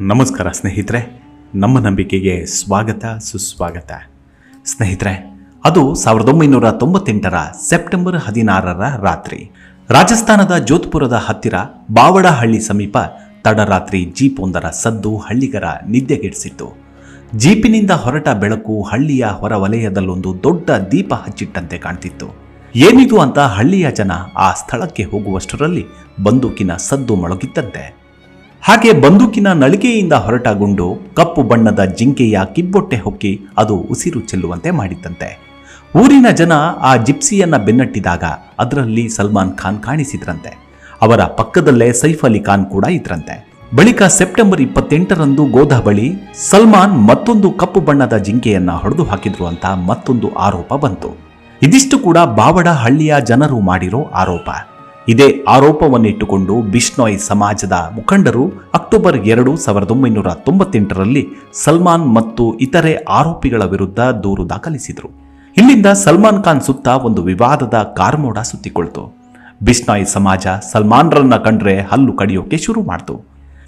ನಮಸ್ಕಾರ ಸ್ನೇಹಿತರೆ, ನಮ್ಮ ನಂಬಿಕೆಗೆ ಸ್ವಾಗತ, ಸುಸ್ವಾಗತ. ಸ್ನೇಹಿತರೆ, ಅದು ಸಾವಿರದ ಒಂಬೈನೂರ ತೊಂಬತ್ತೆಂಟರ ಸೆಪ್ಟೆಂಬರ್ ಹದಿನಾರರ ರಾತ್ರಿ. ರಾಜಸ್ಥಾನದ ಜೋಧ್ಪುರದ ಹತ್ತಿರ ಬಾವಡಹಳ್ಳಿ ಸಮೀಪ ತಡರಾತ್ರಿ ಜೀಪ್ ಒಂದರ ಸದ್ದು ಹಳ್ಳಿಗರ ನಿದ್ದೆಗೆಡಿಸಿತ್ತು. ಜೀಪಿನಿಂದ ಹೊರಟ ಬೆಳಕು ಹಳ್ಳಿಯ ಹೊರವಲಯದಲ್ಲೊಂದು ದೊಡ್ಡ ದೀಪ ಹಚ್ಚಿಟ್ಟಂತೆ ಕಾಣ್ತಿತ್ತು. ಏನಿದು ಅಂತ ಹಳ್ಳಿಯ ಜನ ಆ ಸ್ಥಳಕ್ಕೆ ಹೋಗುವಷ್ಟರಲ್ಲಿ ಬಂದೂಕಿನ ಸದ್ದು ಮೊಳಗಿತ್ತಂತೆ. ಹಾಗೆ ಬಂದೂಕಿನ ನಳಿಗೆಯಿಂದ ಹೊರಟ ಗುಂಡು ಕಪ್ಪು ಬಣ್ಣದ ಜಿಂಕೆಯ ಕಿಬ್ಬೊಟ್ಟೆ ಹೊಕ್ಕಿ ಅದು ಉಸಿರು ಚೆಲ್ಲುವಂತೆ ಮಾಡಿದ್ದಂತೆ. ಊರಿನ ಜನ ಆ ಜಿಪ್ಸಿಯನ್ನ ಬೆನ್ನಟ್ಟಿದಾಗ ಅದರಲ್ಲಿ ಸಲ್ಮಾನ್ ಖಾನ್ ಕಾಣಿಸಿದ್ರಂತೆ. ಅವರ ಪಕ್ಕದಲ್ಲೇ ಸೈಫ್ ಅಲಿ ಖಾನ್ ಕೂಡ ಇದ್ರಂತೆ. ಬಳಿಕ ಸೆಪ್ಟೆಂಬರ್ ಇಪ್ಪತ್ತೆಂಟರಂದು ಗೋಧಾ ಬಳಿ ಸಲ್ಮಾನ್ ಮತ್ತೊಂದು ಕಪ್ಪು ಬಣ್ಣದ ಜಿಂಕೆಯನ್ನ ಹೊಡೆದು ಹಾಕಿದ್ರು ಅಂತ ಮತ್ತೊಂದು ಆರೋಪ ಬಂತು. ಇದಿಷ್ಟು ಕೂಡ ಬಾವಡ ಹಳ್ಳಿಯ ಜನರು ಮಾಡಿರೋ ಆರೋಪ. ಇದೇ ಆರೋಪವನ್ನಿಟ್ಟುಕೊಂಡು ಬಿಷ್ಣೋಯ್ ಸಮಾಜದ ಮುಖಂಡರು ಅಕ್ಟೋಬರ್ ಎರಡು ಸಾವಿರದ ಒಂಬೈನೂರ ತೊಂಬತ್ತೆಂಟರಲ್ಲಿ ಸಲ್ಮಾನ್ ಮತ್ತು ಇತರೆ ಆರೋಪಿಗಳ ವಿರುದ್ಧ ದೂರು ದಾಖಲಿಸಿದರು. ಇಲ್ಲಿಂದ ಸಲ್ಮಾನ್ ಖಾನ್ ಸುತ್ತ ಒಂದು ವಿವಾದದ ಕಾರ್ಮೋಡ ಸುತ್ತಿಕೊಳ್ತು. ಬಿಷ್ಣಾಯ್ ಸಮಾಜ ಸಲ್ಮಾನ್ರನ್ನ ಕಂಡ್ರೆ ಹಲ್ಲು ಕಡಿಯೋಕೆ ಶುರು ಮಾಡ್ತು.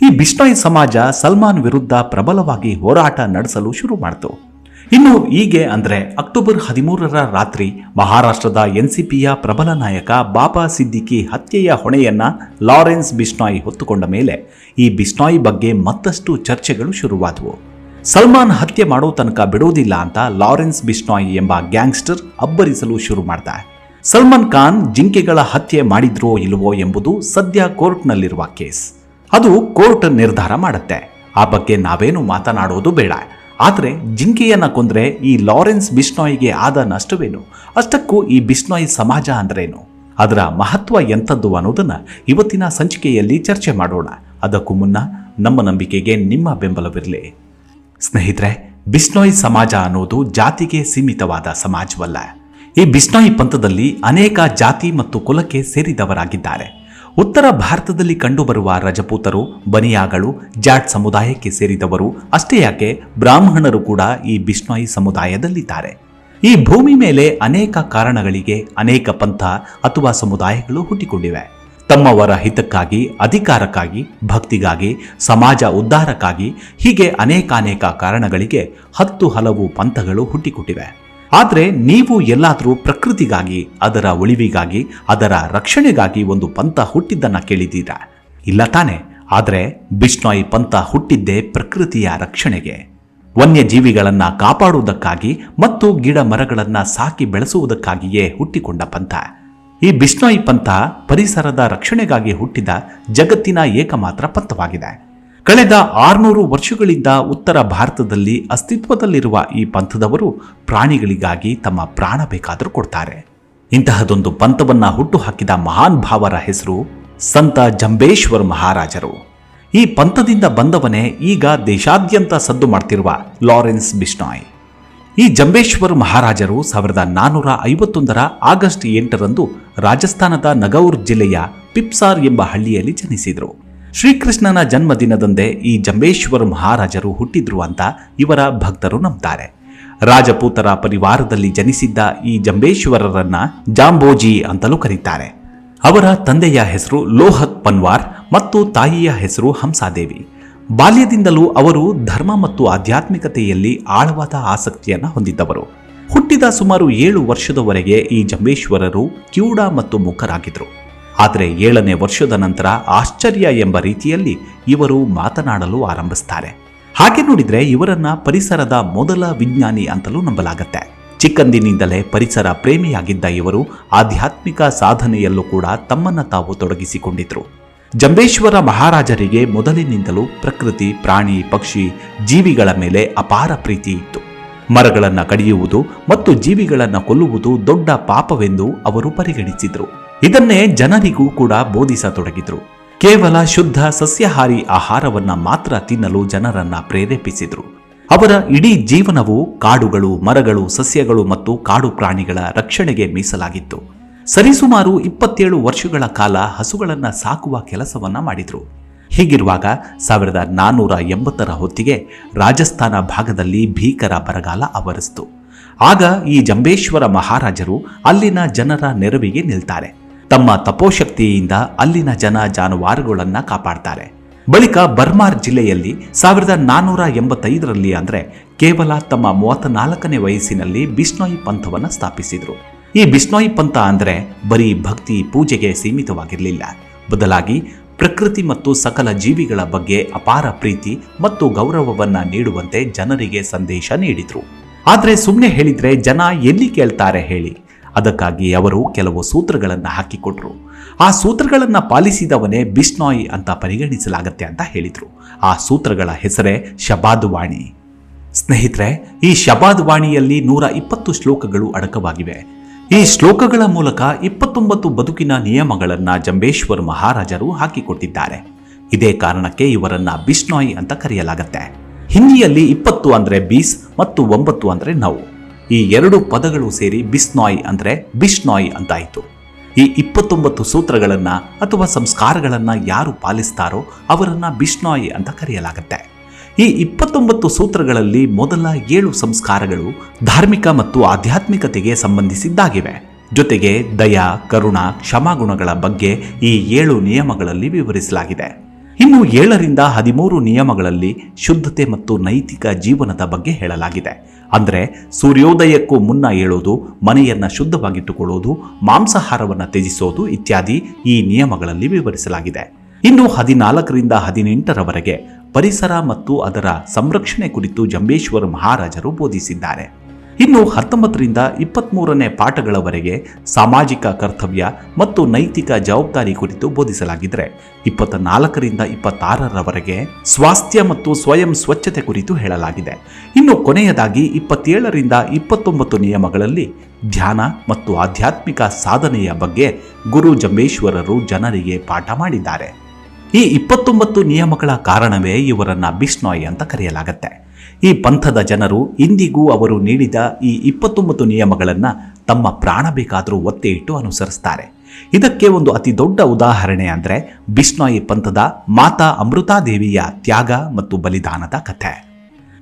ಈ ಬಿಷ್ಣಾಯ್ ಸಮಾಜ ಸಲ್ಮಾನ್ ವಿರುದ್ಧ ಪ್ರಬಲವಾಗಿ ಹೋರಾಟ ನಡೆಸಲು ಶುರು ಮಾಡ್ತು. ಇನ್ನು ಹೀಗೆ ಅಂದ್ರೆ ಅಕ್ಟೋಬರ್ ಹದಿಮೂರರ ರಾತ್ರಿ ಮಹಾರಾಷ್ಟ್ರದ ಎನ್ಸಿಪಿಯ ಪ್ರಬಲ ನಾಯಕ ಬಾಬಾ ಸಿದ್ದಿಕಿ ಹತ್ಯೆಯ ಹೊಣೆಯನ್ನ ಲಾರೆನ್ಸ್ ಬಿಷ್ನಾಯ್ ಹೊತ್ತುಕೊಂಡ ಮೇಲೆ ಈ ಬಿಸ್ನಾಯ್ ಬಗ್ಗೆ ಮತ್ತಷ್ಟು ಚರ್ಚೆಗಳು ಶುರುವಾದವು. ಸಲ್ಮಾನ್ ಹತ್ಯೆ ಮಾಡೋ ತನಕ ಬಿಡೋದಿಲ್ಲ ಅಂತ ಲಾರೆನ್ಸ್ ಬಿಷ್ನಾಯ್ ಎಂಬ ಗ್ಯಾಂಗ್ಸ್ಟರ್ ಅಬ್ಬರಿಸಲು ಶುರು ಮಾಡ್ದ. ಸಲ್ಮಾನ್ ಖಾನ್ ಜಿಂಕೆಗಳ ಹತ್ಯೆ ಮಾಡಿದ್ರೋ ಇಲ್ಲವೋ ಎಂಬುದು ಸದ್ಯ ಕೋರ್ಟ್ನಲ್ಲಿರುವ ಕೇಸ್. ಅದು ಕೋರ್ಟ್ ನಿರ್ಧಾರ ಮಾಡುತ್ತೆ. ಆ ಬಗ್ಗೆ ನಾವೇನು ಮಾತನಾಡೋದು ಬೇಡ. ಆದರೆ ಜಿಂಕೆಯನ್ನು ಕೊಂದರೆ ಈ ಲಾರೆನ್ಸ್ ಬಿಸ್ನಾಯಿಗೆ ಆದ ನಷ್ಟವೇನು? ಅಷ್ಟಕ್ಕೂ ಈ ಬಿಷ್ಣಾಯ್ ಸಮಾಜ ಅಂದ್ರೇನು? ಅದರ ಮಹತ್ವ ಎಂಥದ್ದು ಅನ್ನೋದನ್ನು ಇವತ್ತಿನ ಸಂಚಿಕೆಯಲ್ಲಿ ಚರ್ಚೆ ಮಾಡೋಣ. ಅದಕ್ಕೂ ಮುನ್ನ ನಮ್ಮ ನಂಬಿಕೆಗೆ ನಿಮ್ಮ ಬೆಂಬಲವಿರಲಿ. ಸ್ನೇಹಿತರೆ, ಬಿಷ್ಣೋಯ್ ಸಮಾಜ ಅನ್ನೋದು ಜಾತಿಗೆ ಸೀಮಿತವಾದ ಸಮಾಜವಲ್ಲ. ಈ ಬಿಷ್ಣೋಯ್ ಪಂಥದಲ್ಲಿ ಅನೇಕ ಜಾತಿ ಮತ್ತು ಕುಲಕ್ಕೆ ಸೇರಿದವರಾಗಿದ್ದಾರೆ. ಉತ್ತರ ಭಾರತದಲ್ಲಿ ಕಂಡುಬರುವ ರಜಪೂತರು, ಬನಿಯಾಗಳು, ಜಾಟ್ ಸಮುದಾಯಕ್ಕೆ ಸೇರಿದವರು, ಅಷ್ಟೇ ಯಾಕೆ ಬ್ರಾಹ್ಮಣರು ಕೂಡ ಈ ಬಿಷ್ಣಾಯಿ ಸಮುದಾಯದಲ್ಲಿದ್ದಾರೆ. ಈ ಭೂಮಿ ಮೇಲೆ ಅನೇಕ ಕಾರಣಗಳಿಗೆ ಅನೇಕ ಪಂಥ ಅಥವಾ ಸಮುದಾಯಗಳು ಹುಟ್ಟಿಕೊಂಡಿವೆ. ತಮ್ಮವರ ಹಿತಕ್ಕಾಗಿ, ಅಧಿಕಾರಕ್ಕಾಗಿ, ಭಕ್ತಿಗಾಗಿ, ಸಮಾಜ ಉದ್ಧಾರಕ್ಕಾಗಿ ಹೀಗೆ ಅನೇಕಾನೇಕ ಕಾರಣಗಳಿಗೆ ಹತ್ತು ಹಲವು ಪಂಥಗಳು ಹುಟ್ಟಿಕೊಟ್ಟಿವೆ. ಆದರೆ ನೀವು ಎಲ್ಲಾದರೂ ಪ್ರಕೃತಿಗಾಗಿ, ಅದರ ಉಳಿವಿಗಾಗಿ ಅದರ ರಕ್ಷಣೆಗಾಗಿ ಒಂದು ಪಂಥ ಹುಟ್ಟಿದ್ದನ್ನ ಕೇಳಿದ್ದೀರಾ? ಇಲ್ಲ ತಾನೆ. ಆದರೆ ಬಿಷ್ಣಾಯಿ ಪಂಥ ಹುಟ್ಟಿದ್ದೇ ಪ್ರಕೃತಿಯ ರಕ್ಷಣೆಗೆ. ವನ್ಯಜೀವಿಗಳನ್ನು ಕಾಪಾಡುವುದಕ್ಕಾಗಿ ಮತ್ತು ಗಿಡ ಮರಗಳನ್ನು ಸಾಕಿ ಬೆಳೆಸುವುದಕ್ಕಾಗಿಯೇ ಹುಟ್ಟಿಕೊಂಡ ಪಂಥ. ಈ ಬಿಷ್ಣಾಯಿ ಪಂಥ ಪರಿಸರದ ರಕ್ಷಣೆಗಾಗಿ ಹುಟ್ಟಿದ ಜಗತ್ತಿನ ಏಕಮಾತ್ರ ಪಂಥವಾಗಿದೆ. ಕಳೆದ ಆರುನೂರು ವರ್ಷಗಳಿಂದ ಉತ್ತರ ಭಾರತದಲ್ಲಿ ಅಸ್ತಿತ್ವದಲ್ಲಿರುವ ಈ ಪಂಥದವರು ಪ್ರಾಣಿಗಳಿಗಾಗಿ ತಮ್ಮ ಪ್ರಾಣ ಬೇಕಾದರೂ ಕೊಡ್ತಾರೆ. ಇಂತಹದೊಂದು ಪಂಥವನ್ನ ಹುಟ್ಟುಹಾಕಿದ ಮಹಾನ್ ಭಾವರ ಹೆಸರು ಸಂತ ಜಂಬೇಶ್ವರ್ ಮಹಾರಾಜರು. ಈ ಪಂಥದಿಂದ ಬಂದವನೇ ಈಗ ದೇಶಾದ್ಯಂತ ಸದ್ದು ಮಾಡ್ತಿರುವ ಲಾರೆನ್ಸ್ ಬಿಷ್ಣಾಯ್. ಈ ಜಂಬೇಶ್ವರ್ ಮಹಾರಾಜರು ಸಾವಿರದ ನಾನ್ನೂರ ಐವತ್ತೊಂದರ ಆಗಸ್ಟ್ ಎಂಟರಂದು ರಾಜಸ್ಥಾನದ ನಗೌರ್ ಜಿಲ್ಲೆಯ ಪಿಪ್ಸಾರ್ ಎಂಬ ಹಳ್ಳಿಯಲ್ಲಿ ಜನಿಸಿದರು. ಶ್ರೀಕೃಷ್ಣನ ಜನ್ಮದಿನದಂದೇ ಈ ಜಂಬೇಶ್ವರ ಮಹಾರಾಜರು ಹುಟ್ಟಿದ್ರು ಅಂತ ಇವರ ಭಕ್ತರು ನಂಬ್ತಾರೆ. ರಾಜಪೂತರ ಪರಿವಾರದಲ್ಲಿ ಜನಿಸಿದ್ದ ಈ ಜಂಬೇಶ್ವರರನ್ನ ಜಾಂಬೋಜಿ ಅಂತಲೂ ಕರೀತಾರೆ. ಅವರ ತಂದೆಯ ಹೆಸರು ಲೋಹತ್ ಪನ್ವಾರ್ ಮತ್ತು ತಾಯಿಯ ಹೆಸರು ಹಂಸಾದೇವಿ. ಬಾಲ್ಯದಿಂದಲೂ ಅವರು ಧರ್ಮ ಮತ್ತು ಆಧ್ಯಾತ್ಮಿಕತೆಯಲ್ಲಿ ಆಳವಾದ ಆಸಕ್ತಿಯನ್ನ ಹೊಂದಿದ್ದವರು. ಹುಟ್ಟಿದ ಸುಮಾರು ಏಳು ವರ್ಷದವರೆಗೆ ಈ ಜಂಬೇಶ್ವರರು ಕಿವುಡ ಮತ್ತು ಮುಖರಾಗಿದ್ರು. ಆದರೆ ಏಳನೇ ವರ್ಷದ ನಂತರ ಆಶ್ಚರ್ಯ ಎಂಬ ರೀತಿಯಲ್ಲಿ ಇವರು ಮಾತನಾಡಲು ಆರಂಭಿಸ್ತಾರೆ. ಹಾಗೆ ನೋಡಿದರೆ ಇವರನ್ನ ಪರಿಸರದ ಮೊದಲ ವಿಜ್ಞಾನಿ ಅಂತಲೂ ನಂಬಲಾಗತ್ತೆ. ಚಿಕ್ಕಂದಿನಿಂದಲೇ ಪರಿಸರ ಪ್ರೇಮಿಯಾಗಿದ್ದ ಇವರು ಆಧ್ಯಾತ್ಮಿಕ ಸಾಧನೆಯಲ್ಲೂ ಕೂಡ ತಮ್ಮನ್ನ ತಾವು ತೊಡಗಿಸಿಕೊಂಡಿದ್ರು. ಜಂಬೇಶ್ವರ ಮಹಾರಾಜರಿಗೆ ಮೊದಲಿನಿಂದಲೂ ಪ್ರಕೃತಿ, ಪ್ರಾಣಿ, ಪಕ್ಷಿ, ಜೀವಿಗಳ ಮೇಲೆ ಅಪಾರ ಪ್ರೀತಿ ಇತ್ತು. ಮರಗಳನ್ನು ಕಡಿಯುವುದು ಮತ್ತು ಜೀವಿಗಳನ್ನು ಕೊಲ್ಲುವುದು ದೊಡ್ಡ ಪಾಪವೆಂದು ಅವರು ಪರಿಗಣಿಸಿದ್ರು. ಇದನ್ನೇ ಜನರಿಗೂ ಕೂಡ ಬೋಧಿಸತೊಡಗಿದ್ರು. ಕೇವಲ ಶುದ್ಧ ಸಸ್ಯಾಹಾರಿ ಆಹಾರವನ್ನ ಮಾತ್ರ ತಿನ್ನಲು ಜನರನ್ನ ಪ್ರೇರೇಪಿಸಿದ್ರು. ಅವರ ಇಡೀ ಜೀವನವು ಕಾಡುಗಳು, ಮರಗಳು, ಸಸ್ಯಗಳು ಮತ್ತು ಕಾಡು ಪ್ರಾಣಿಗಳ ರಕ್ಷಣೆಗೆ ಮೀಸಲಾಗಿತ್ತು. ಸರಿಸುಮಾರು ಇಪ್ಪತ್ತೇಳು ವರ್ಷಗಳ ಕಾಲ ಹಸುಗಳನ್ನು ಸಾಕುವ ಕೆಲಸವನ್ನ ಮಾಡಿದ್ರು. ಹೀಗಿರುವಾಗ ಸಾವಿರದ ನಾನ್ನೂರ ಎಂಬತ್ತರ ಹೊತ್ತಿಗೆ ರಾಜಸ್ಥಾನ ಭಾಗದಲ್ಲಿ ಭೀಕರ ಬರಗಾಲ ಆವರಿಸಿತು. ಆಗ ಈ ಜಂಬೇಶ್ವರ ಮಹಾರಾಜರು ಅಲ್ಲಿನ ಜನರ ನೆರವಿಗೆ ನಿಲ್ತಾರೆ. ತಮ್ಮ ತಪೋಶಕ್ತಿಯಿಂದ ಅಲ್ಲಿನ ಜನ ಜಾನುವಾರುಗಳನ್ನ ಕಾಪಾಡ್ತಾರೆ. ಬಳಿಕ ಬರ್ಮಾರ್ ಜಿಲ್ಲೆಯಲ್ಲಿ ಸಾವಿರದ ನಾನ್ನೂರ ಎಂಬತ್ತೈದರಲ್ಲಿ ಅಂದ್ರೆ ಕೇವಲ ತಮ್ಮ ಮೂವತ್ತ ನಾಲ್ಕನೇ ವಯಸ್ಸಿನಲ್ಲಿ ಬಿಷ್ಣೋಯಿ ಪಂಥವನ್ನು ಸ್ಥಾಪಿಸಿದರು. ಈ ಬಿಷ್ಣೋಯಿ ಪಂಥ ಅಂದ್ರೆ ಬರೀ ಭಕ್ತಿ ಪೂಜೆಗೆ ಸೀಮಿತವಾಗಿರಲಿಲ್ಲ. ಬದಲಾಗಿ ಪ್ರಕೃತಿ ಮತ್ತು ಸಕಲ ಜೀವಿಗಳ ಬಗ್ಗೆ ಅಪಾರ ಪ್ರೀತಿ ಮತ್ತು ಗೌರವವನ್ನು ನೀಡುವಂತೆ ಜನರಿಗೆ ಸಂದೇಶ ನೀಡಿದ್ರು. ಆದರೆ ಸುಮ್ಮನೆ ಹೇಳಿದ್ರೆ ಜನ ಎಲ್ಲಿ ಕೇಳ್ತಾರೆ ಹೇಳಿ. ಅದಕ್ಕಾಗಿ ಅವರು ಕೆಲವು ಸೂತ್ರಗಳನ್ನು ಹಾಕಿಕೊಟ್ರು. ಆ ಸೂತ್ರಗಳನ್ನು ಪಾಲಿಸಿದವನೇ ಬಿಸ್ನಾಯಿ ಅಂತ ಪರಿಗಣಿಸಲಾಗತ್ತೆ ಅಂತ ಹೇಳಿದ್ರು. ಆ ಸೂತ್ರಗಳ ಹೆಸರೇ ಶಬಾದುವಾಣಿ. ಸ್ನೇಹಿತರೆ, ಈ ಶಬಾದ್ ವಾಣಿಯಲ್ಲಿ ನೂರ ಇಪ್ಪತ್ತು ಶ್ಲೋಕಗಳು ಅಡಕವಾಗಿವೆ. ಈ ಶ್ಲೋಕಗಳ ಮೂಲಕ ಇಪ್ಪತ್ತೊಂಬತ್ತು ಬದುಕಿನ ನಿಯಮಗಳನ್ನು ಜಂಬೇಶ್ವರ್ ಮಹಾರಾಜರು ಹಾಕಿಕೊಟ್ಟಿದ್ದಾರೆ. ಇದೇ ಕಾರಣಕ್ಕೆ ಇವರನ್ನ ಬಿಷ್ಣಾಯ್ ಅಂತ ಕರೆಯಲಾಗುತ್ತೆ. ಹಿಂದಿಯಲ್ಲಿ ಇಪ್ಪತ್ತು ಅಂದರೆ ಬೀಸ್ ಮತ್ತು ಒಂಬತ್ತು ಅಂದರೆ ನೌ ಈ ಎರಡು ಪದಗಳು ಸೇರಿ ಬಿಸ್ನಾಯ್ ಅಂದರೆ ಬಿಷ್ನಾಯ್ ಅಂತಾಯಿತು. ಈ ಇಪ್ಪತ್ತೊಂಬತ್ತು ಸೂತ್ರಗಳನ್ನು ಅಥವಾ ಸಂಸ್ಕಾರಗಳನ್ನು ಯಾರು ಪಾಲಿಸ್ತಾರೋ ಅವರನ್ನು ಬಿಷ್ನಾಯ್ ಅಂತ ಕರೆಯಲಾಗುತ್ತೆ. ಈ ಇಪ್ಪತ್ತೊಂಬತ್ತು ಸೂತ್ರಗಳಲ್ಲಿ ಮೊದಲ ಏಳು ಸಂಸ್ಕಾರಗಳು ಧಾರ್ಮಿಕ ಮತ್ತು ಆಧ್ಯಾತ್ಮಿಕತೆಗೆ ಸಂಬಂಧಿಸಿದ್ದಾಗಿವೆ. ಜೊತೆಗೆ ದಯಾ, ಕರುಣ, ಕ್ಷಮಾಗುಣಗಳ ಬಗ್ಗೆ ಈ ಏಳು ನಿಯಮಗಳಲ್ಲಿ ವಿವರಿಸಲಾಗಿದೆ. ಇನ್ನು ಏಳರಿಂದ ಹದಿಮೂರು ನಿಯಮಗಳಲ್ಲಿ ಶುದ್ಧತೆ ಮತ್ತು ನೈತಿಕ ಜೀವನದ ಬಗ್ಗೆ ಹೇಳಲಾಗಿದೆ. ಅಂದರೆ ಸೂರ್ಯೋದಯಕ್ಕೂ ಮುನ್ನ ಏಳೋದು, ಮನೆಯನ್ನು ಶುದ್ಧವಾಗಿಟ್ಟುಕೊಳ್ಳೋದು, ಮಾಂಸಾಹಾರವನ್ನು ತ್ಯಜಿಸೋದು ಇತ್ಯಾದಿ ಈ ನಿಯಮಗಳಲ್ಲಿ ವಿವರಿಸಲಾಗಿದೆ. ಇನ್ನು ಹದಿನಾಲ್ಕರಿಂದ ಹದಿನೆಂಟರವರೆಗೆ ಪರಿಸರ ಮತ್ತು ಅದರ ಸಂರಕ್ಷಣೆ ಕುರಿತು ಜಂಬೇಶ್ವರ ಮಹಾರಾಜರು ಬೋಧಿಸಿದ್ದಾರೆ. ಇನ್ನು ಹತ್ತೊಂಬತ್ತರಿಂದ ಇಪ್ಪತ್ತ್ಮೂರನೇ ಪಾಠಗಳವರೆಗೆ ಸಾಮಾಜಿಕ ಕರ್ತವ್ಯ ಮತ್ತು ನೈತಿಕ ಜವಾಬ್ದಾರಿ ಕುರಿತು ಬೋಧಿಸಲಾಗಿದ್ದರೆ ಇಪ್ಪತ್ತ ನಾಲ್ಕರಿಂದ ಇಪ್ಪತ್ತಾರರವರೆಗೆ ಸ್ವಾಸ್ಥ್ಯ ಮತ್ತು ಸ್ವಯಂ ಸ್ವಚ್ಛತೆ ಕುರಿತು ಹೇಳಲಾಗಿದೆ. ಇನ್ನು ಕೊನೆಯದಾಗಿ ಇಪ್ಪತ್ತೇಳರಿಂದ ಇಪ್ಪತ್ತೊಂಬತ್ತು ನಿಯಮಗಳಲ್ಲಿ ಧ್ಯಾನ ಮತ್ತು ಆಧ್ಯಾತ್ಮಿಕ ಸಾಧನೆಯ ಬಗ್ಗೆ ಗುರು ಜಂಬೇಶ್ವರರು ಜನರಿಗೆ ಪಾಠ ಮಾಡಿದ್ದಾರೆ. ಈ ಇಪ್ಪತ್ತೊಂಬತ್ತು ನಿಯಮಗಳ ಕಾರಣವೇ ಇವರನ್ನ ಬಿಷ್ಣಾಯ್ ಅಂತ ಕರೆಯಲಾಗತ್ತೆ. ಈ ಪಂಥದ ಜನರು ಇಂದಿಗೂ ಅವರು ನೀಡಿದ ಈ ಇಪ್ಪತ್ತೊಂಬತ್ತು ನಿಯಮಗಳನ್ನು ತಮ್ಮ ಪ್ರಾಣ ಬೇಕಾದರೂ ಒತ್ತೆ ಇಟ್ಟು ಅನುಸರಿಸ್ತಾರೆ. ಇದಕ್ಕೆ ಒಂದು ಅತಿ ದೊಡ್ಡ ಉದಾಹರಣೆ ಅಂದರೆ ಬಿಷ್ಣಾಯಿ ಪಂಥದ ಮಾತಾ ಅಮೃತಾದೇವಿಯ ತ್ಯಾಗ ಮತ್ತು ಬಲಿದಾನದ ಕಥೆ.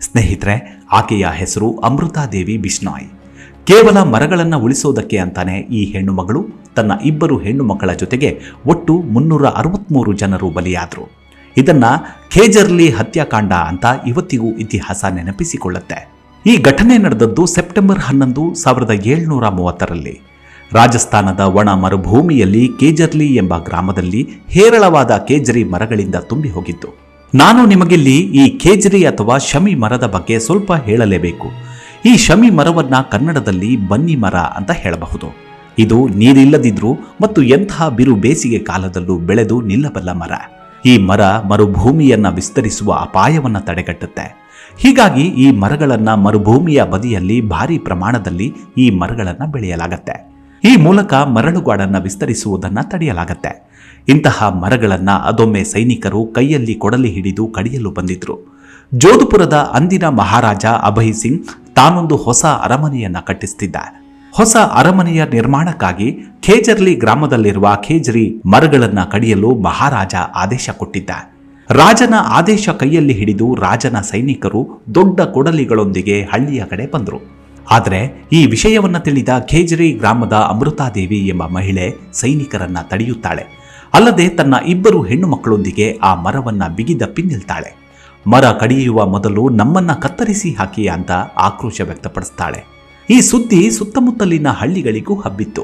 ಸ್ನೇಹಿತರೆ, ಆಕೆಯ ಹೆಸರು ಅಮೃತಾದೇವಿ ಬಿಷ್ಣಾಯ್. ಕೇವಲ ಮರಗಳನ್ನು ಉಳಿಸೋದಕ್ಕೆ ಅಂತಾನೆ ಈ ಹೆಣ್ಣುಮಗಳು ತನ್ನ ಇಬ್ಬರು ಹೆಣ್ಣು ಮಕ್ಕಳ ಜೊತೆಗೆ ಒಟ್ಟು ಮುನ್ನೂರ ಅರವತ್ತ್ಮೂರು ಜನರು ಬಲಿಯಾದರು. ಇದನ್ನ ಖೇಜರ್ಲಿ ಹತ್ಯಾಕಾಂಡ ಅಂತ ಇವತ್ತಿಗೂ ಇತಿಹಾಸ ನೆನಪಿಸಿಕೊಳ್ಳುತ್ತೆ. ಈ ಘಟನೆ ನಡೆದದ್ದು ಸೆಪ್ಟೆಂಬರ್ ಹನ್ನೊಂದು ಸಾವಿರದ ಏಳ್ನೂರ ಮೂವತ್ತರಲ್ಲಿ. ರಾಜಸ್ಥಾನದ ಒಣ ಮರುಭೂಮಿಯಲ್ಲಿ ಕೇಜರ್ಲಿ ಎಂಬ ಗ್ರಾಮದಲ್ಲಿ ಹೇರಳವಾದ ಕೇಜರಿ ಮರಗಳಿಂದ ತುಂಬಿ ಹೋಗಿತ್ತು. ನಾನು ನಿಮಗಿಲ್ಲಿ ಈ ಕೇಜರಿ ಅಥವಾ ಶಮಿ ಮರದ ಬಗ್ಗೆ ಸ್ವಲ್ಪ ಹೇಳಲೇಬೇಕು. ಈ ಶಮಿ ಮರವನ್ನ ಕನ್ನಡದಲ್ಲಿ ಬನ್ನಿ ಮರ ಅಂತ ಹೇಳಬಹುದು. ಇದು ನೀರಿಲ್ಲದಿದ್ರೂ ಮತ್ತು ಎಂತಹ ಬಿರು ಬೇಸಿಗೆ ಕಾಲದಲ್ಲೂ ಬೆಳೆದು ನಿಲ್ಲಬಲ್ಲ ಮರ. ಈ ಮರ ಮರುಭೂಮಿಯನ್ನ ವಿಸ್ತರಿಸುವ ಅಪಾಯವನ್ನ ತಡೆಗಟ್ಟುತ್ತೆ. ಹೀಗಾಗಿ ಈ ಮರಗಳನ್ನ ಮರುಭೂಮಿಯ ಬದಿಯಲ್ಲಿ ಭಾರಿ ಪ್ರಮಾಣದಲ್ಲಿ ಈ ಮರಗಳನ್ನ ಬೆಳೆಯಲಾಗತ್ತೆ. ಈ ಮೂಲಕ ಮರಳುಗಾಡನ್ನ ವಿಸ್ತರಿಸುವುದನ್ನ ತಡೆಯಲಾಗತ್ತೆ. ಇಂತಹ ಮರಗಳನ್ನ ಅದೊಮ್ಮೆ ಸೈನಿಕರು ಕೈಯಲ್ಲಿ ಕೊಡಲಿ ಹಿಡಿದು ಕಡಿಯಲು ಬಂದಿದ್ರು. ಜೋಧಪುರದ ಅಂದಿನ ಮಹಾರಾಜ ಅಭಯ್ ಸಿಂಗ್ ತಾನೊಂದು ಹೊಸ ಅರಮನೆಯನ್ನ ಕಟ್ಟಿಸ್ತಿದ್ದ. ಹೊಸ ಅರಮನೆಯ ನಿರ್ಮಾಣಕ್ಕಾಗಿ ಖೇಜರ್ಲಿ ಗ್ರಾಮದಲ್ಲಿರುವ ಖೇಜರಿ ಮರಗಳನ್ನ ಕಡಿಯಲು ಮಹಾರಾಜ ಆದೇಶ ಕೊಟ್ಟಿದ್ದ. ರಾಜನ ಆದೇಶ ಕೈಯಲ್ಲಿ ಹಿಡಿದು ರಾಜನ ಸೈನಿಕರು ದೊಡ್ಡ ಕೊಡಲಿಗಳೊಂದಿಗೆ ಹಳ್ಳಿಯ ಕಡೆ ಬಂದರು. ಆದರೆ ಈ ವಿಷಯವನ್ನ ತಿಳಿದ ಖೇಜರಿ ಗ್ರಾಮದ ಅಮೃತಾದೇವಿ ಎಂಬ ಮಹಿಳೆ ಸೈನಿಕರನ್ನ ತಡೆಯುತ್ತಾಳೆ. ಅಲ್ಲದೆ ತನ್ನ ಇಬ್ಬರು ಹೆಣ್ಣು ಮಕ್ಕಳೊಂದಿಗೆ ಆ ಮರವನ್ನ ಬಿಗಿದಪ್ಪಿ ನಿಲ್ತಾಳೆ ಮರ ಕಡಿಯುವ ಮೊದಲು ನಮ್ಮನ್ನ ಕತ್ತರಿಸಿ ಹಾಕಿ ಅಂತ ಆಕ್ರೋಶ ವ್ಯಕ್ತಪಡಿಸ್ತಾಳೆ. ಈ ಸುದ್ದಿ ಸುತ್ತಮುತ್ತಲಿನ ಹಳ್ಳಿಗಳಿಗೂ ಹಬ್ಬಿತ್ತು.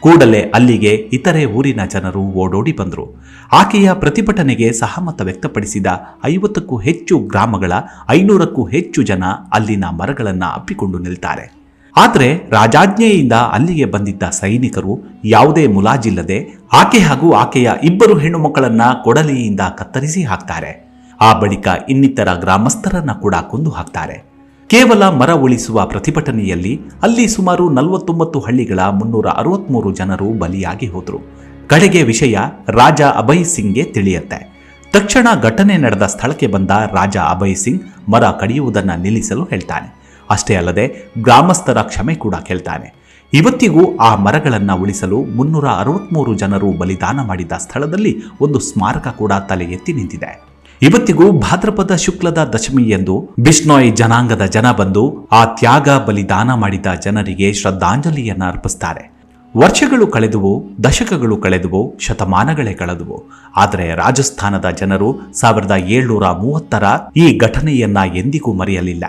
ಕೂಡಲೇ ಅಲ್ಲಿಗೆ ಇತರೆ ಊರಿನ ಜನರು ಓಡೋಡಿ ಬಂದರು. ಆಕೆಯ ಪ್ರತಿಭಟನೆಗೆ ಸಹಮತ ವ್ಯಕ್ತಪಡಿಸಿದ ಐವತ್ತಕ್ಕೂ ಹೆಚ್ಚು ಗ್ರಾಮಗಳ ಐನೂರಕ್ಕೂ ಹೆಚ್ಚು ಜನ ಅಲ್ಲಿನ ಮರಗಳನ್ನು ಅಪ್ಪಿಕೊಂಡು ನಿಲ್ತಾರೆ. ಆದರೆ ರಾಜಾಜ್ಞೆಯಿಂದ ಅಲ್ಲಿಗೆ ಬಂದಿದ್ದ ಸೈನಿಕರು ಯಾವುದೇ ಮುಲಾಜಿಲ್ಲದೆ ಆಕೆ ಹಾಗೂ ಆಕೆಯ ಇಬ್ಬರು ಹೆಣ್ಣು ಮಕ್ಕಳನ್ನ ಕೊಡಲಿಯಿಂದ ಕತ್ತರಿಸಿ ಹಾಕ್ತಾರೆ. ಆ ಬಳಿಕ ಇನ್ನಿತರ ಗ್ರಾಮಸ್ಥರನ್ನ ಕೂಡ ಕೊಂದು ಹಾಕ್ತಾರೆ. ಕೇವಲ ಮರ ಉಳಿಸುವ ಪ್ರತಿಭಟನೆಯಲ್ಲಿ ಅಲ್ಲಿ ಸುಮಾರು ನಲವತ್ತೊಂಬತ್ತು ಹಳ್ಳಿಗಳ ಮುನ್ನೂರ ಅರವತ್ಮೂರು ಜನರು ಬಲಿಯಾಗಿ ಹೋದರು. ಕಡೆಗೆ ವಿಷಯ ರಾಜ ಅಭಯ್ ಸಿಂಗ್ಗೆ ತಿಳಿಯುತ್ತೆ. ತಕ್ಷಣ ಘಟನೆ ನಡೆದ ಸ್ಥಳಕ್ಕೆ ಬಂದ ರಾಜ ಅಭಯ್ ಸಿಂಗ್ ಮರ ಕಡಿಯುವುದನ್ನು ನಿಲ್ಲಿಸಲು ಹೇಳ್ತಾನೆ. ಅಷ್ಟೇ ಅಲ್ಲದೆ ಗ್ರಾಮಸ್ಥರ ಕ್ಷಮೆ ಕೂಡ ಕೇಳ್ತಾನೆ. ಇವತ್ತಿಗೂ ಆ ಮರಗಳನ್ನು ಉಳಿಸಲು ಮುನ್ನೂರ ಅರವತ್ಮೂರು ಜನರು ಬಲಿದಾನ ಮಾಡಿದ ಸ್ಥಳದಲ್ಲಿ ಒಂದು ಸ್ಮಾರಕ ಕೂಡ ತಲೆ ಎತ್ತಿ ನಿಂತಿದೆ. ಇವತ್ತಿಗೂ ಭಾದ್ರಪದ ಶುಕ್ಲದ ದಶಮಿ ಎಂದು ಬಿಷ್ಣೋಯ್ ಜನಾಂಗದ ಜನ ಬಂದು ಆ ತ್ಯಾಗ ಬಲಿದಾನ ಮಾಡಿದ ಜನರಿಗೆ ಶ್ರದ್ಧಾಂಜಲಿಯನ್ನು ಅರ್ಪಿಸ್ತಾರೆ. ವರ್ಷಗಳು ಕಳೆದುವು, ದಶಕಗಳು ಕಳೆದುವು, ಶತಮಾನಗಳೇ ಕಳೆದುವು. ಆದರೆ ರಾಜಸ್ಥಾನದ ಜನರು ಸಾವಿರದ ಏಳ್ನೂರ ಮೂವತ್ತರ ಈ ಘಟನೆಯನ್ನ ಎಂದಿಗೂ ಮರೆಯಲಿಲ್ಲ.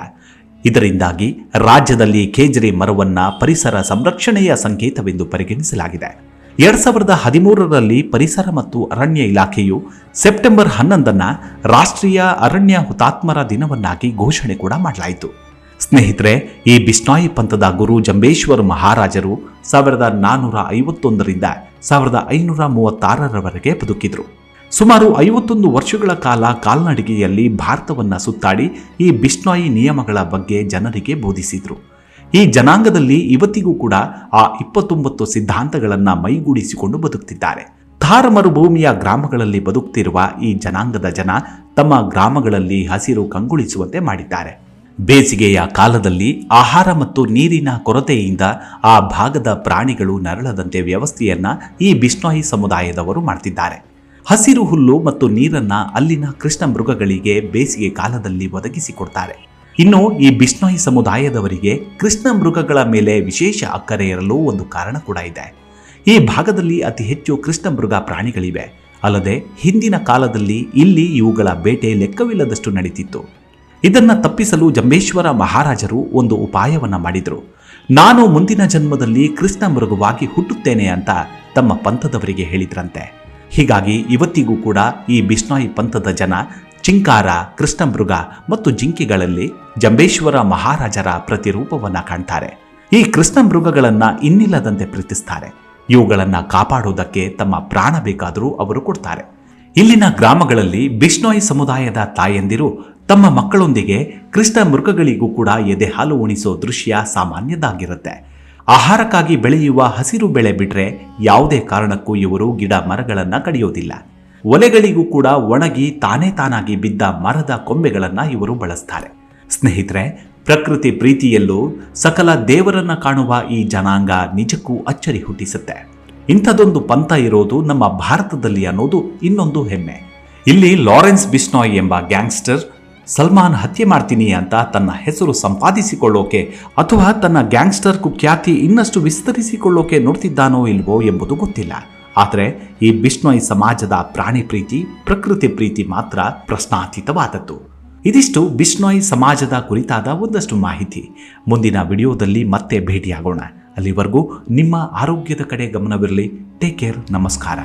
ಇದರಿಂದಾಗಿ ರಾಜ್ಯದಲ್ಲಿ ಕೇಜ್ರಿ ಮರವನ್ನ ಪರಿಸರ ಸಂರಕ್ಷಣೆಯ ಸಂಕೇತವೆಂದು ಪರಿಗಣಿಸಲಾಗಿದೆ. ಎರಡ್ ಸಾವಿರದ ಹದಿಮೂರರಲ್ಲಿ ಪರಿಸರ ಮತ್ತು ಅರಣ್ಯ ಇಲಾಖೆಯು ಸೆಪ್ಟೆಂಬರ್ ಹನ್ನೊಂದನ್ನ ರಾಷ್ಟ್ರೀಯ ಅರಣ್ಯ ಹುತಾತ್ಮರ ದಿನವನ್ನಾಗಿ ಘೋಷಣೆ ಕೂಡ ಮಾಡಲಾಯಿತು. ಸ್ನೇಹಿತರೆ, ಈ ಬಿಸ್ನಾಯಿ ಪಂಥದ ಗುರು ಜಂಬೇಶ್ವರ ಮಹಾರಾಜರು ಸಾವಿರದ ನಾನ್ನೂರ ಐವತ್ತೊಂದರಿಂದ ಸಾವಿರದ ಐನೂರ ಮೂವತ್ತಾರರವರೆಗೆ ಬದುಕಿದ್ರು. ಸುಮಾರು ಐವತ್ತೊಂದು ವರ್ಷಗಳ ಕಾಲ ಕಾಲ್ನಡಿಗೆಯಲ್ಲಿ ಭಾರತವನ್ನು ಸುತ್ತಾಡಿ ಈ ಬಿಷ್ಣಾಯಿ ನಿಯಮಗಳ ಬಗ್ಗೆ ಜನರಿಗೆ ಬೋಧಿಸಿದ್ರು. ಈ ಜನಾಂಗದಲ್ಲಿ ಇವತ್ತಿಗೂ ಕೂಡ ಆ ಇಪ್ಪತ್ತೊಂಬತ್ತು ಸಿದ್ಧಾಂತಗಳನ್ನು ಮೈಗೂಡಿಸಿಕೊಂಡು ಬದುಕ್ತಿದ್ದಾರೆ. ಥಾರ ಮರುಭೂಮಿಯ ಗ್ರಾಮಗಳಲ್ಲಿ ಬದುಕ್ತಿರುವ ಈ ಜನಾಂಗದ ಜನ ತಮ್ಮ ಗ್ರಾಮಗಳಲ್ಲಿ ಹಸಿರು ಕಂಗೊಳಿಸುವಂತೆ ಮಾಡಿದ್ದಾರೆ. ಬೇಸಿಗೆಯ ಕಾಲದಲ್ಲಿ ಆಹಾರ ಮತ್ತು ನೀರಿನ ಕೊರತೆಯಿಂದ ಆ ಭಾಗದ ಪ್ರಾಣಿಗಳು ನರಳದಂತೆ ವ್ಯವಸ್ಥೆಯನ್ನ ಈ ಬಿಷ್ಣೋಯಿ ಸಮುದಾಯದವರು ಮಾಡ್ತಿದ್ದಾರೆ. ಹಸಿರು ಹುಲ್ಲು ಮತ್ತು ನೀರನ್ನ ಅಲ್ಲಿನ ಕೃಷ್ಣ ಮೃಗಗಳಿಗೆ ಬೇಸಿಗೆ ಕಾಲದಲ್ಲಿ ಒದಗಿಸಿಕೊಡ್ತಾರೆ ಇನ್ನು ಈ ಬಿಷ್ಣಾಯಿ ಸಮುದಾಯದವರಿಗೆ ಕೃಷ್ಣ ಮೃಗಗಳ ಮೇಲೆ ವಿಶೇಷ ಅಕ್ಕರೆ ಇರಲು ಒಂದು ಕಾರಣ ಕೂಡ ಇದೆ. ಈ ಭಾಗದಲ್ಲಿ ಅತಿ ಹೆಚ್ಚು ಕೃಷ್ಣ ಮೃಗ ಪ್ರಾಣಿಗಳಿವೆ. ಅಲ್ಲದೆ ಹಿಂದಿನ ಕಾಲದಲ್ಲಿ ಇಲ್ಲಿ ಇವುಗಳ ಬೇಟೆ ಲೆಕ್ಕವಿಲ್ಲದಷ್ಟು ನಡೀತಿತ್ತು. ಇದನ್ನು ತಪ್ಪಿಸಲು ಜಂಬೇಶ್ವರ ಮಹಾರಾಜರು ಒಂದು ಉಪಾಯವನ್ನ ಮಾಡಿದರು. ನಾನು ಮುಂದಿನ ಜನ್ಮದಲ್ಲಿ ಕೃಷ್ಣ ಮೃಗವಾಗಿ ಹುಟ್ಟುತ್ತೇನೆ ಅಂತ ತಮ್ಮ ಪಂಥದವರಿಗೆ ಹೇಳಿದ್ರಂತೆ. ಹೀಗಾಗಿ ಇವತ್ತಿಗೂ ಕೂಡ ಈ ಬಿಷ್ಣಾಯಿ ಪಂಥದ ಜನ ಚಿಂಕಾರ, ಕೃಷ್ಣಮೃಗ ಮತ್ತು ಜಿಂಕೆಗಳಲ್ಲಿ ಜಂಬೇಶ್ವರ ಮಹಾರಾಜರ ಪ್ರತಿರೂಪವನ್ನ ಕಾಣ್ತಾರೆ. ಈ ಕೃಷ್ಣ ಮೃಗಗಳನ್ನ ಇನ್ನಿಲ್ಲದಂತೆ ಪ್ರೀತಿಸ್ತಾರೆ. ಇವುಗಳನ್ನ ಕಾಪಾಡುವುದಕ್ಕೆ ತಮ್ಮ ಪ್ರಾಣ ಬೇಕಾದರೂ ಅವರು ಕೊಡ್ತಾರೆ. ಇಲ್ಲಿನ ಗ್ರಾಮಗಳಲ್ಲಿ ಬಿಷ್ಣೋಯಿ ಸಮುದಾಯದ ತಾಯಂದಿರು ತಮ್ಮ ಮಕ್ಕಳೊಂದಿಗೆ ಕೃಷ್ಣ ಮೃಗಗಳಿಗೂ ಕೂಡ ಎದೆ ಹಾಲು ಉಣಿಸೋ ದೃಶ್ಯ ಸಾಮಾನ್ಯದಾಗಿರುತ್ತೆ. ಆಹಾರಕ್ಕಾಗಿ ಬೆಳೆಯುವ ಹಸಿರು ಬೆಳೆ ಬಿಟ್ರೆ ಯಾವುದೇ ಕಾರಣಕ್ಕೂ ಇವರು ಗಿಡ ಮರಗಳನ್ನು ಕಡಿಯೋದಿಲ್ಲ. ಒಲೆಗಳಿಗೂ ಕೂಡ ಒಣಗಿ ತಾನೇ ತಾನಾಗಿ ಬಿದ್ದ ಮರದ ಕೊಂಬೆಗಳನ್ನು ಇವರು ಬಳಸ್ತಾರೆ. ಸ್ನೇಹಿತರೆ, ಪ್ರಕೃತಿ ಪ್ರೀತಿಯಲ್ಲೂ ಸಕಲ ದೇವರನ್ನ ಕಾಣುವ ಈ ಜನಾಂಗ ನಿಜಕ್ಕೂ ಅಚ್ಚರಿ ಹುಟ್ಟಿಸುತ್ತೆ. ಇಂಥದೊಂದು ಪಂಥ ಇರೋದು ನಮ್ಮ ಭಾರತದಲ್ಲಿ ಅನ್ನೋದು ಇನ್ನೊಂದು ಹೆಮ್ಮೆ. ಇಲ್ಲಿ ಲಾರೆನ್ಸ್ ಬಿಸ್ನಾಯ್ ಎಂಬ ಗ್ಯಾಂಗ್ಸ್ಟರ್, ಸಲ್ಮಾನ್ ಹತ್ಯೆ ಮಾಡ್ತೀನಿ ಅಂತ ತನ್ನ ಹೆಸರು ಸಂಪಾದಿಸಿಕೊಳ್ಳೋಕೆ ಅಥವಾ ತನ್ನ ಗ್ಯಾಂಗ್ಸ್ಟರ್ ಕುಖ್ಯಾತಿ ಇನ್ನಷ್ಟು ವಿಸ್ತರಿಸಿಕೊಳ್ಳೋಕೆ ನೋಡ್ತಿದ್ದಾನೋ ಇಲ್ವೋ ಎಂಬುದು ಗೊತ್ತಿಲ್ಲ. ಆದರೆ ಈ ಬಿಷ್ಣೋಯ್ ಸಮಾಜದ ಪ್ರಾಣಿ ಪ್ರೀತಿ, ಪ್ರಕೃತಿ ಪ್ರೀತಿ ಮಾತ್ರ ಪ್ರಶ್ನಾತೀತವಾದದ್ದು. ಇದಿಷ್ಟು ಬಿಷ್ಣೋಯ್ ಸಮಾಜದ ಕುರಿತಾದ ಒಂದಷ್ಟು ಮಾಹಿತಿ. ಮುಂದಿನ ವಿಡಿಯೋದಲ್ಲಿ ಮತ್ತೆ ಭೇಟಿಯಾಗೋಣ. ಅಲ್ಲಿವರೆಗೂ ನಿಮ್ಮ ಆರೋಗ್ಯದ ಕಡೆ ಗಮನವಿರಲಿ. ಟೇಕ್ ಕೇರ್ ನಮಸ್ಕಾರ.